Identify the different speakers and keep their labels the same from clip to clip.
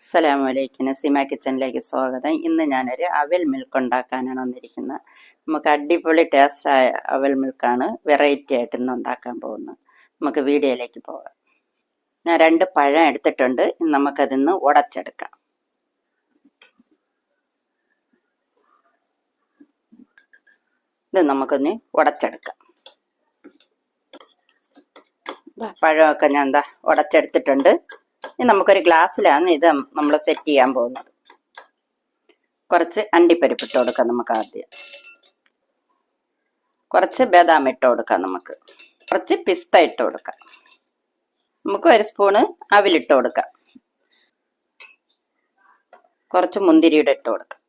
Speaker 1: അസ്സലാമലൈക്കും. നസീമ കിച്ചണിലേക്ക് സ്വാഗതം. ഇന്ന് ഞാനൊരു അവൽ മിൽക്ക് ഉണ്ടാക്കാനാണ് വന്നിരിക്കുന്നത് നമുക്ക് അടിപൊളി ടേസ്റ്റായ അവൽ മിൽക്കാണ് വെറൈറ്റി ആയിട്ട് ഇന്ന് ഉണ്ടാക്കാൻ പോകുന്നത് നമുക്ക് വീഡിയോയിലേക്ക് പോകാം. ഞാൻ രണ്ട് പഴം എടുത്തിട്ടുണ്ട്. നമുക്കതിന്ന് ഉടച്ചെടുക്കാം. ഇത് നമുക്കൊന്ന് ഉടച്ചെടുക്കാം. പഴമൊക്കെ ഞാൻ എന്താ ഉടച്ചെടുത്തിട്ടുണ്ട്. ഇനി നമുക്കൊരു ഗ്ലാസ്സിലാണ് ഇത് നമ്മൾ സെറ്റ് ചെയ്യാൻ പോകുന്നത്. കുറച്ച് അണ്ടിപ്പരിപ്പ് ഇട്ട് കൊടുക്കാം നമുക്ക് ആദ്യം. കുറച്ച് ബദാം ഇട്ട് കൊടുക്കാം നമുക്ക്. കുറച്ച് പിസ്ത ഇട്ട് കൊടുക്കാം. നമുക്ക് ഒരു സ്പൂണ് അവിലിട്ട് കൊടുക്കാം. കുറച്ച് മുന്തിരിയുടെ ഇട്ട് കൊടുക്കാം.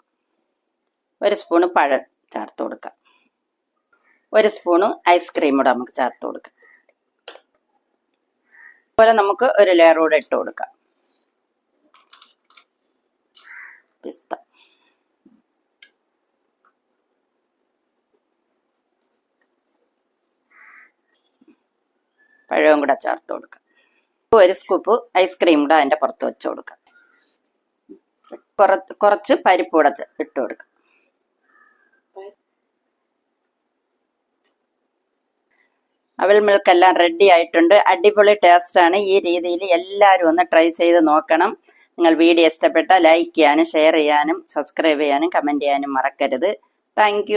Speaker 1: ഒരു സ്പൂണ് പഴം ചേർത്ത് കൊടുക്കാം. ഒരു സ്പൂണ് ഐസ്ക്രീം കൂടെ നമുക്ക് ചേർത്ത് കൊടുക്കാം. അതുപോലെ നമുക്ക് ഒരു ലെയർ കൂടെ ഇട്ട് കൊടുക്കാം. പിസ്ത. പഴവും കൂടെ ചേർത്ത് കൊടുക്കാം. ഒരു സ്കൂപ്പ് ഐസ്ക്രീം കൂടെ അതിന്റെ പുറത്ത് വെച്ച് കൊടുക്കാം. കുറച്ച് പരിപ്പ് കൂടെ ഇട്ട് കൊടുക്കാം. അവൽ മിൽക്ക് എല്ലാം റെഡി ആയിട്ടുണ്ട്. അടിപൊളി ടേസ്റ്റ് ആണ്. ഈ രീതിയിൽ എല്ലാവരും ഒന്ന് ട്രൈ ചെയ്ത് നോക്കണം. നിങ്ങൾ വീഡിയോ ഇഷ്ടപ്പെട്ടാൽ ലൈക്ക് ചെയ്യാനും ഷെയർ ചെയ്യാനും സബ്സ്ക്രൈബ് ചെയ്യാനും കമന്റ് ചെയ്യാനും മറക്കരുത്. താങ്ക്